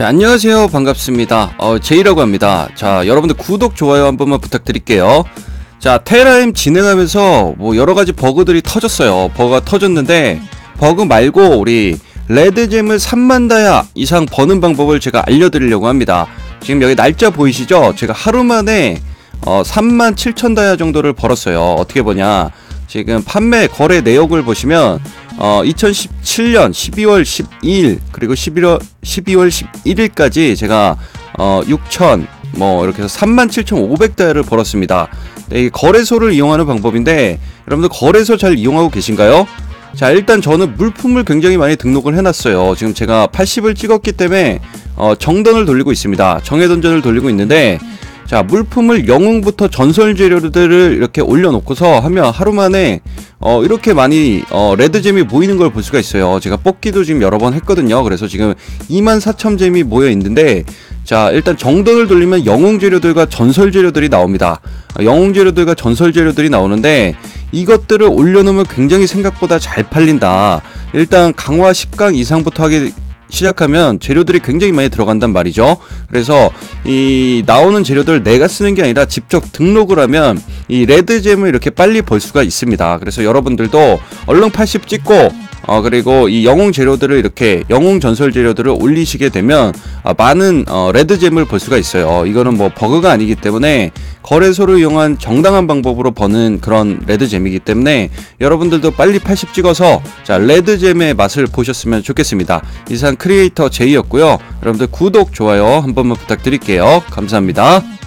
자, 안녕하세요. 반갑습니다. 어, 제이라고 합니다. 자, 여러분들 구독, 좋아요 한 번만 부탁드릴게요. 자, 테라임 진행하면서 뭐 여러 가지 버그들이 터졌어요. 버그가 터졌는데, 버그 말고 우리 레드잼을 3만 다야 이상 버는 방법을 제가 알려드리려고 합니다. 지금 여기 날짜 보이시죠? 제가 하루 만에 어, 3만 7천 다야 정도를 벌었어요. 어떻게 보냐. 지금 판매 거래 내역을 보시면 어, 2017년 12월 12일 그리고 11월 12월 11일까지 제가 어, 6천 뭐 이렇게 해서 37,500달러를 벌었습니다. 네, 이 거래소를 이용하는 방법인데 여러분들 거래소 잘 이용하고 계신가요? 자 일단 저는 물품을 굉장히 많이 등록을 해놨어요. 지금 제가 80을 찍었기 때문에 어, 정던을 돌리고 있습니다. 정해던전을 돌리고 있는데 자 물품을 영웅부터 전설 재료들을 이렇게 올려놓고서 하면 하루 만에 어 이렇게 많이 어 레드잼이 모이는 걸 볼 수가 있어요. 제가 뽑기도 지금 여러 번 했거든요. 그래서 지금 24,000잼이 모여 있는데 자 일단 정돈을 돌리면 영웅 재료들과 전설 재료들이 나옵니다. 어, 영웅 재료들과 전설 재료들이 나오는데 이것들을 올려놓으면 굉장히 생각보다 잘 팔린다. 일단 강화 10강 이상부터 하게 시작하면 재료들이 굉장히 많이 들어간단 말이죠. 그래서 이 나오는 재료들 내가 쓰는 게 아니라 직접 등록을 하면 이 레드잼을 이렇게 빨리 벌 수가 있습니다. 그래서 여러분들도 얼른 80 찍고 어 그리고 이 영웅 재료들을 이렇게 영웅 전설 재료들을 올리시게 되면 아, 많은 어, 레드잼을 볼 수가 있어요. 이거는 뭐 버그가 아니기 때문에 거래소를 이용한 정당한 방법으로 버는 그런 레드잼이기 때문에 여러분들도 빨리 80 찍어서 자 레드잼의 맛을 보셨으면 좋겠습니다. 이상 크리에이터 제이였고요. 여러분들 구독 좋아요 한 번만 부탁드릴게요. 감사합니다.